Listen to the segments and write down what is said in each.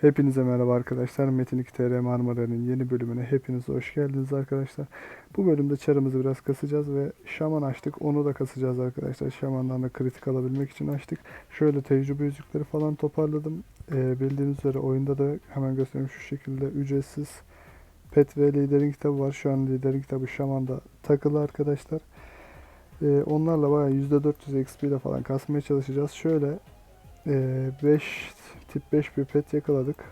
Hepinize merhaba arkadaşlar. Metin 2 TR Marmara'nın yeni bölümüne hepiniz hoş geldiniz arkadaşlar. Bu bölümde çarımızı biraz kasacağız ve şaman açtık. Onu da kasacağız arkadaşlar. Şamandan da kritik alabilmek için açtık. Şöyle tecrübe yüzükleri falan toparladım. Ee, bildiğiniz üzere oyunda da hemen göstereyim şu şekilde ücretsiz pet ve liderin kitabı var. Şu an liderin kitabı şamanda takılı arkadaşlar. Ee, onlarla bayağı %400 XP ile falan kasmaya çalışacağız. Şöyle 5 tip 5 bir pet yakaladık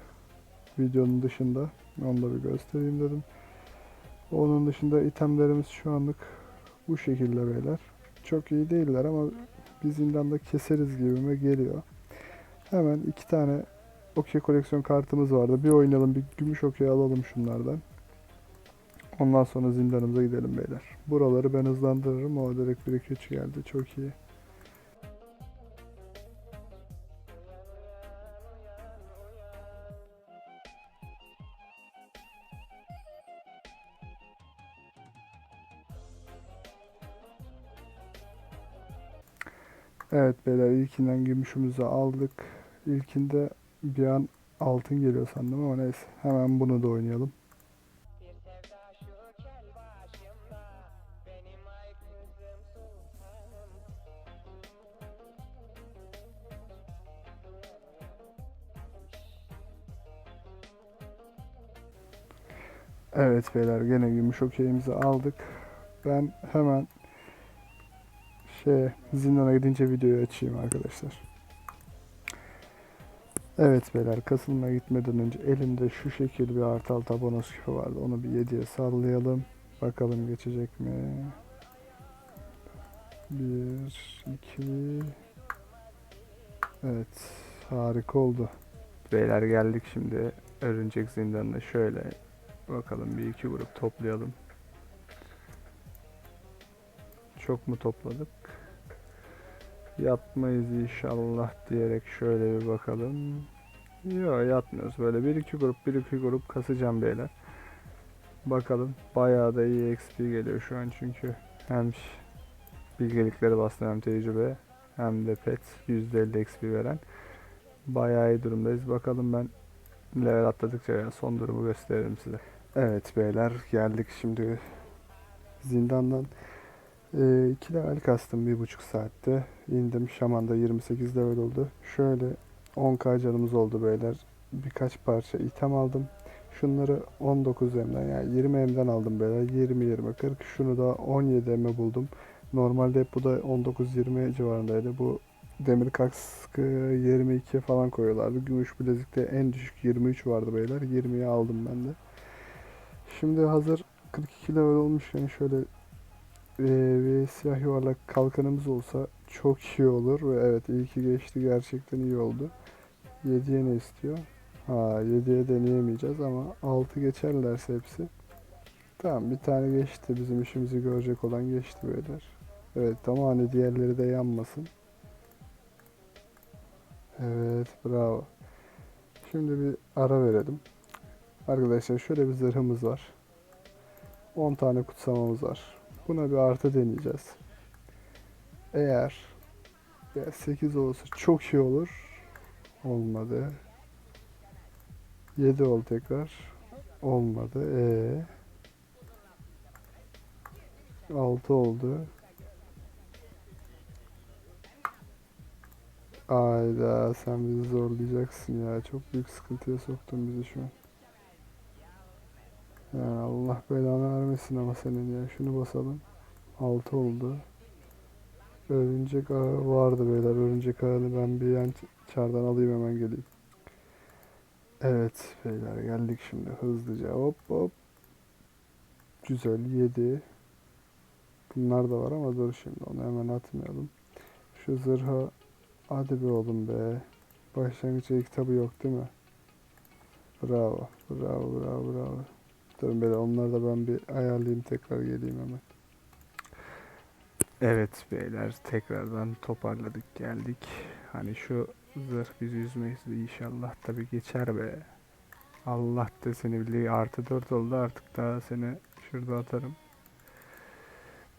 videonun dışında. Onu da bir göstereyim dedim. Onun dışında itemlerimiz şu anlık bu şekilde beyler. Çok iyi değiller ama biz zindanda keseriz gibime geliyor. Hemen iki tane okey koleksiyon kartımız vardı. Bir oynayalım, bir gümüş okey alalım şunlardan. Ondan sonra zindanımıza gidelim beyler. Buraları ben hızlandırırım. O direkt 1 2 3 geldi. Çok iyi. Evet beyler ilkinden gümüşümüzü aldık. İlkinde bir an altın geliyor sandım ama neyse. Hemen bunu da oynayalım. Evet beyler gene gümüş okeyimizi aldık. Ben hemen şey zindana gidince videoyu açayım arkadaşlar. Evet beyler kasılmaya gitmeden önce elimde şu şekil bir artı altı bonus küpü vardı. Onu bir 7'ye sallayalım. Bakalım geçecek mi? 1, 2 Evet harika oldu. Beyler geldik şimdi örümcek zindanına şöyle Bakalım bir iki grup toplayalım. Çok mu topladık? Yatmayız inşallah diyerek şöyle bir bakalım. Yok yatmıyoruz. Böyle bir iki grup bir iki grup kasacağım beyler. Bakalım. Bayağı da iyi XP geliyor şu an çünkü hem bilgelikleri bastı hem tecrübe hem de pet %50 XP veren. Bayağı iyi durumdayız. Bakalım ben level atladıkça son durumu gösteririm size. Evet beyler geldik şimdi zindandan. 2 level kastım bir buçuk saatte. İndim şamanda 28 level oldu. Şöyle 10k canımız oldu beyler. Birkaç parça item aldım. Şunları 19 M'den yani 20 M'den aldım beyler. 20 20 40. Şunu da 17 M buldum. Normalde bu da 19-20 civarındaydı. Bu demir kaskı 22 falan koyuyorlardı. Gümüş bilezikte en düşük 23 vardı beyler. 20'ye aldım ben de. Şimdi hazır 42 level olmuşken şöyle eee, bir siyah yuvarlak kalkanımız olsa çok iyi olur ve evet iyi ki geçti gerçekten iyi oldu. 7'ye ne istiyor? Ha 7'ye deneyemeyeceğiz ama 6 geçerlerse hepsi. Tamam bir tane geçti bizim işimizi görecek olan geçti beyler. Evet ama hani diğerleri de yanmasın. Evet bravo. Şimdi bir ara verelim. Arkadaşlar şöyle bir zırhımız var. 10 tane kutsamamız var. Buna bir artı deneyeceğiz. Eğer ya 8 olursa çok iyi olur. Olmadı. 7 oldu tekrar. Olmadı. E 6 oldu. Ayda sen bizi zorlayacaksın ya. Çok büyük sıkıntıya soktun bizi şu an. Ya Allah belanı vermesin ama senin ya. Şunu basalım. 6 oldu. Örümcek ağı vardı beyler. Örümcek ağını ben bir yan çardan alayım hemen geleyim. Evet beyler geldik şimdi hızlıca. Hop hop. Güzel 7. Bunlar da var ama dur şimdi onu hemen atmayalım. Şu zırha hadi be oğlum be. Başlangıç kitabı yok değil mi? Bravo. Bravo bravo bravo. Durun böyle onları da ben bir ayarlayayım tekrar geleyim hemen. Evet beyler tekrardan toparladık geldik. Hani şu zırh bizi üzmeyiz de inşallah tabi geçer be. Allah da seni bilir artı 4 oldu artık daha seni şurada atarım.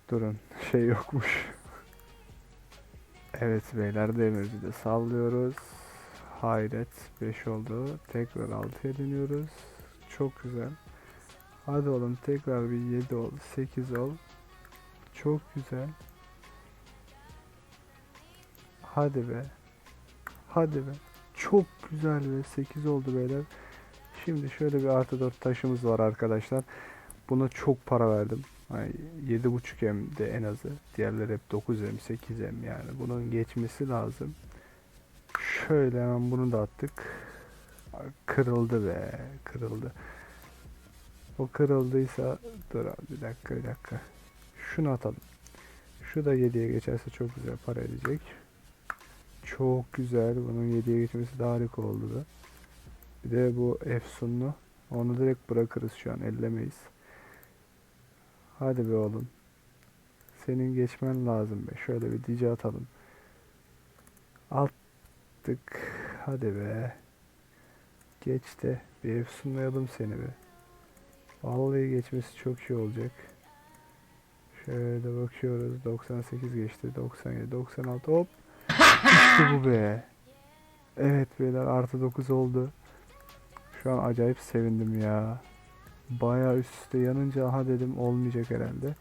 Durun şey yokmuş. Evet beyler demirci de sallıyoruz. Hayret 5 oldu. Tekrar 6'ya dönüyoruz. Çok güzel. Hadi oğlum tekrar bir 7 ol. 8 ol. Çok güzel. Hadi be. Hadi be. Çok güzel be. 8 oldu beyler. Şimdi şöyle bir artı 4 taşımız var arkadaşlar. Buna çok para verdim. Yani 7.5 M de en azı. Diğerleri hep 9 M, 8 M yani. Bunun geçmesi lazım. Şöyle hemen bunu da attık. Kırıldı be. Kırıldı. O kırıldıysa dur abi bir dakika bir dakika. Şunu atalım. Şu da 7'ye geçerse çok güzel para edecek. Çok güzel. Bunun 7'ye geçmesi de harika oldu da. Bir de bu Efsunlu. Onu direkt bırakırız şu an. Ellemeyiz. Hadi be oğlum. Senin geçmen lazım be. Şöyle bir dice atalım. Attık. Hadi be. Geç de bir efsunlayalım seni be. Vallahi geçmesi çok iyi olacak. Şöyle bakıyoruz. 98 geçti. 97, 96 hop. İşte bu be. Evet beyler artı 9 oldu. Şu an acayip sevindim ya. Bayağı üst üste yanınca aha dedim olmayacak herhalde.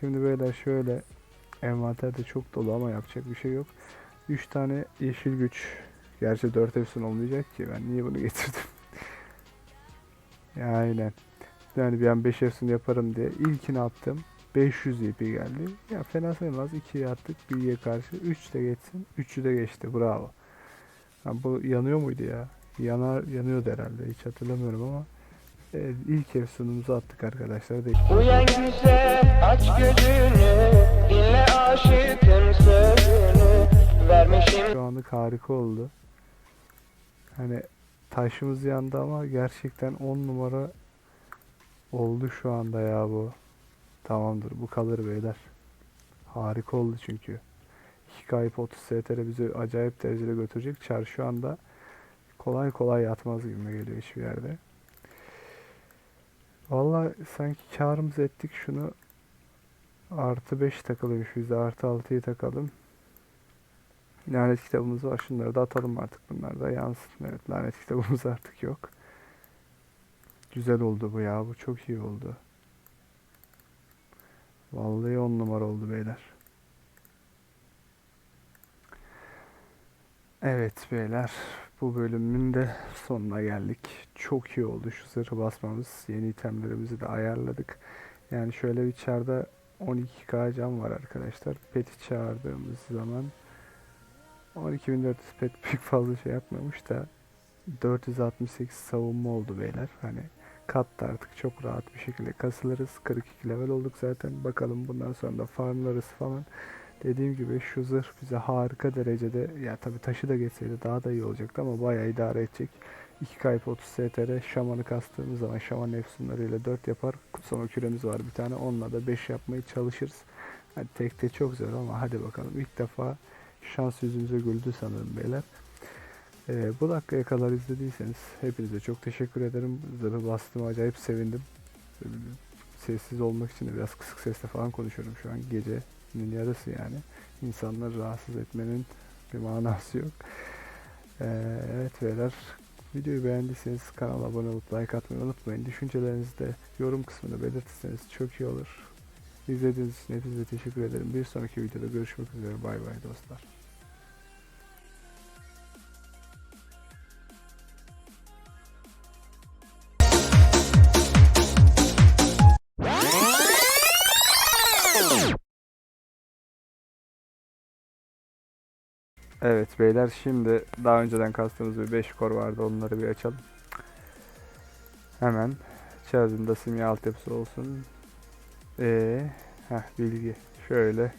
Şimdi beyler şöyle envanter de çok dolu ama yapacak bir şey yok. 3 tane yeşil güç. Gerçi 4 efsun olmayacak ki ben niye bunu getirdim? ya aynen. Yani bir an 5 efsun yaparım diye ilkini attım. 500 EP geldi. Ya fena sayılmaz. 2'ye attık. 1'ye karşı. 3 de geçsin. 3'ü de geçti. Bravo. Ha, bu yanıyor muydu ya? Yanar, yanıyordu herhalde. Hiç hatırlamıyorum ama. Evet, ilk efsunumuzu attık arkadaşlar. Değil. Uyan güzel aç gözünü Dinle aşıkın sözünü Vermişim Şu anlık harika oldu. Hani taşımız yandı ama gerçekten 10 numara oldu şu anda ya bu. Tamamdır bu kalır beyler. Harika oldu çünkü. 2 kayıp 30 STR bizi acayip derecede götürecek. Çar şu anda kolay kolay yatmaz gibi geliyor hiçbir yerde. Vallahi sanki karımızı ettik şunu artı 5 takılıymış biz artı 6'yı takalım. Lanet kitabımız var. Şunları da atalım artık. Bunlar da yansın. Evet lanet kitabımız artık yok. Güzel oldu bu ya. Bu çok iyi oldu. Vallahi on numara oldu beyler. Evet beyler. Bu bölümün de sonuna geldik. Çok iyi oldu şu zırhı basmamız. Yeni itemlerimizi de ayarladık. Yani şöyle bir çarda 12k cam var arkadaşlar. Pet'i çağırdığımız zaman 12.400 pet pek fazla şey yapmamış da 468 savunma oldu beyler. Hani katta artık çok rahat bir şekilde kasılırız. 42 level olduk zaten. Bakalım bundan sonra da farmlarız falan. Dediğim gibi şu zırh bize harika derecede ya tabi taşı da geçseydi daha da iyi olacaktı ama bayağı idare edecek. 2 kayıp 30 STR şamanı kastığımız zaman şaman efsunlarıyla 4 yapar. Kutsama küremiz var bir tane onunla da 5 yapmaya çalışırız. Hadi tek tek çok zor ama hadi bakalım. İlk defa şans yüzümüze güldü sanırım beyler. Ee, bu dakikaya kadar izlediyseniz hepinize çok teşekkür ederim. Zırhı bastım acayip sevindim. Sessiz olmak için de biraz kısık sesle falan konuşuyorum şu an gecenin yarısı yani. İnsanları rahatsız etmenin bir manası yok. Ee, evet beyler videoyu beğendiyseniz kanala abone olup like atmayı unutmayın. Düşüncelerinizi de yorum kısmında belirtirseniz çok iyi olur. İzlediğiniz için hepinize teşekkür ederim. Bir sonraki videoda görüşmek üzere. Bay bay dostlar. Evet beyler şimdi daha önceden kastığımız bir 5 kor vardı onları bir açalım. Hemen Chaz'ın da simya altyapısı olsun. Ee, heh, bilgi şöyle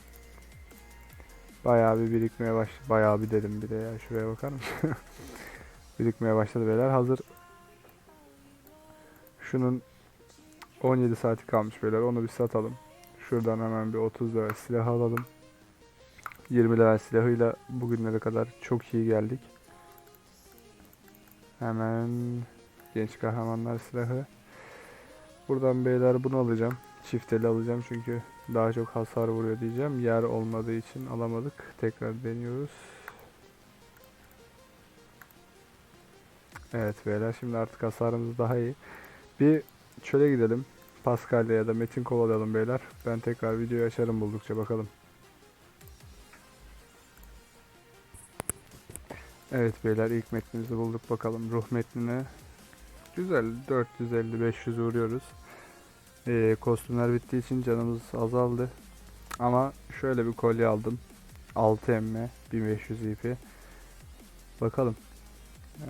bayağı bir birikmeye baş bayağı bir dedim bir de ya şuraya bakar mısın? birikmeye başladı beyler hazır şunun 17 saati kalmış beyler onu bir satalım. Şuradan hemen bir 30 lira silah alalım. 20 level silahıyla bugünlere kadar çok iyi geldik. Hemen genç kahramanlar silahı. Buradan beyler bunu alacağım. Çifteli alacağım çünkü daha çok hasar vuruyor diyeceğim. Yer olmadığı için alamadık. Tekrar deniyoruz. Evet beyler şimdi artık hasarımız daha iyi. Bir çöle gidelim. Pascal'le ya da Metin kovalayalım beyler. Ben tekrar videoyu açarım buldukça bakalım. Evet beyler ilk metnimizi bulduk bakalım. Ruh metnine güzel 450-500 vuruyoruz. Ee, kostümler bittiği için canımız azaldı. Ama şöyle bir kolye aldım. 6 emme 1500 IP. Bakalım.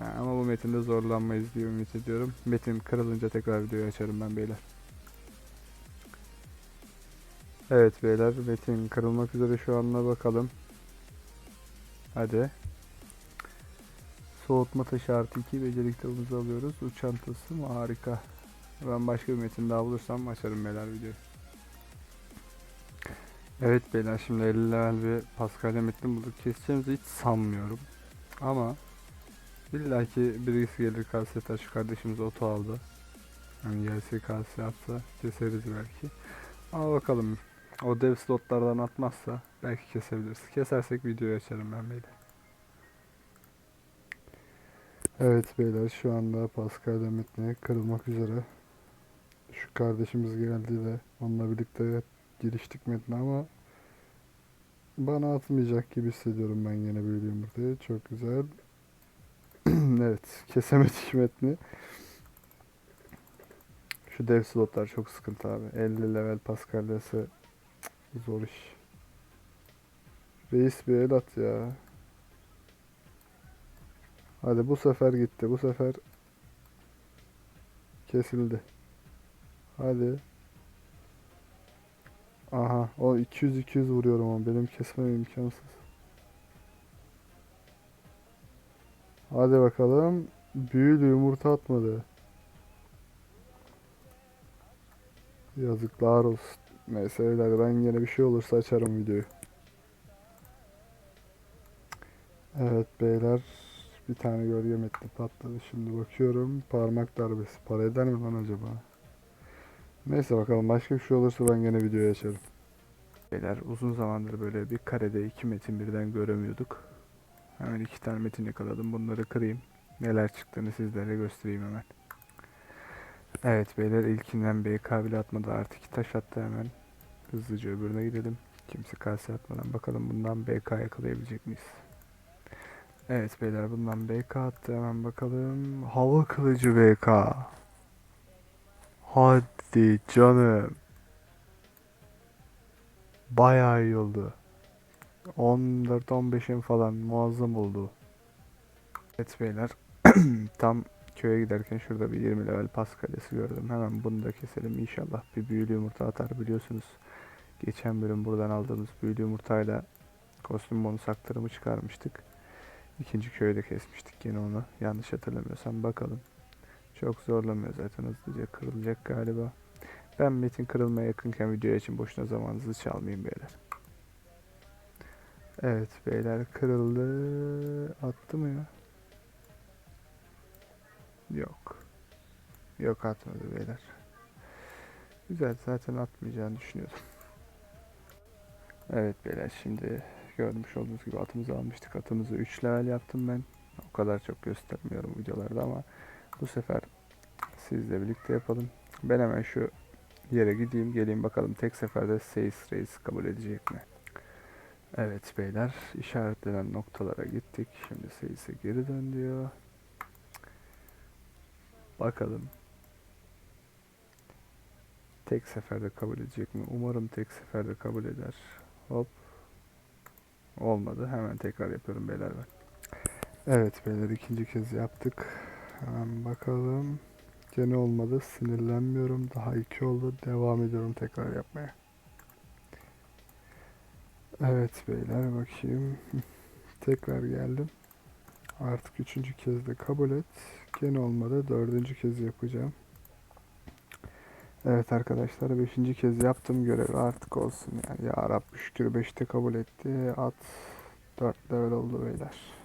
Ha, ama bu metinde zorlanmayız diye ümit ediyorum. Metin kırılınca tekrar videoyu açarım ben beyler. Evet beyler metin kırılmak üzere şu anla bakalım. Hadi. Soğutma taşı artı 2 beceri kitabımızı alıyoruz. Uçan tılsım harika. Ben başka bir metin daha bulursam açarım beyler videoyu. Evet beyler şimdi 50 level bir Pascal'e metni bulduk. Keseceğimizi hiç sanmıyorum. Ama İlla ki birisi gelir kase taş kardeşimiz oto aldı. Yani gelse kase atsa keseriz belki. Ama bakalım o dev slotlardan atmazsa belki kesebiliriz. Kesersek videoyu açarım ben beyler. Evet beyler şu anda Pascal Demet'le kırılmak üzere. Şu kardeşimiz geldi de onunla birlikte giriştik metne ama bana atmayacak gibi hissediyorum ben yine böyle yumurtayı. Çok güzel. evet, kesemedik metni. Şu dev slotlar çok sıkıntı abi. 50 level Pascal'yası zor iş. Reis bir el at ya. Hadi bu sefer gitti. Bu sefer kesildi. Hadi. Aha, o 200 200 vuruyorum ama benim kesmem imkansız. Hadi bakalım. Büyülü yumurta atmadı. Yazıklar olsun. Neyse ben yine bir şey olursa açarım videoyu. Evet beyler bir tane gölge metni patladı. Şimdi bakıyorum parmak darbesi. Para eder mi lan acaba? Neyse bakalım başka bir şey olursa ben gene videoyu açarım. Beyler uzun zamandır böyle bir karede iki metin birden göremiyorduk. Hemen iki tane metin yakaladım. Bunları kırayım. Neler çıktığını sizlere göstereyim hemen. Evet beyler ilkinden BK bile atmadı. Artık iki taş attı hemen. Hızlıca öbürüne gidelim. Kimse kase atmadan bakalım bundan BK yakalayabilecek miyiz? Evet beyler bundan BK attı hemen bakalım. Hava kılıcı BK. Hadi canım. Bayağı iyi oldu. 14-15'in falan muazzam oldu. Evet beyler. Tam köye giderken şurada bir 20 level pas kalesi gördüm. Hemen bunu da keselim. İnşallah bir büyülü yumurta atar biliyorsunuz. Geçen bölüm buradan aldığımız büyülü yumurtayla kostüm bonus aktarımı çıkarmıştık. İkinci köyde kesmiştik yine onu. Yanlış hatırlamıyorsam bakalım. Çok zorlamıyor zaten hızlıca kırılacak galiba. Ben metin kırılmaya yakınken video için boşuna zamanınızı çalmayayım beyler. Evet beyler kırıldı. Attı mı ya? Yok. Yok atmadı beyler. Güzel zaten atmayacağını düşünüyordum. Evet beyler şimdi görmüş olduğunuz gibi atımızı almıştık. Atımızı 3 level yaptım ben. O kadar çok göstermiyorum videolarda ama bu sefer sizle birlikte yapalım. Ben hemen şu yere gideyim geleyim bakalım tek seferde Seyis Reis kabul edecek mi? Evet beyler işaretlenen noktalara gittik. Şimdi Seyis'e geri dön diyor. Bakalım. Tek seferde kabul edecek mi? Umarım tek seferde kabul eder. Hop. Olmadı. Hemen tekrar yapıyorum beyler ben. Evet beyler ikinci kez yaptık. Hemen bakalım. Gene olmadı. Sinirlenmiyorum. Daha iki oldu. Devam ediyorum tekrar yapmaya. Evet beyler bakayım. Tekrar geldim. Artık üçüncü kez de kabul et. Gene olmadı. Dördüncü kez yapacağım. Evet arkadaşlar beşinci kez yaptım görevi artık olsun yani. Ya Rabbi şükür beşte kabul etti. At 4 level oldu beyler.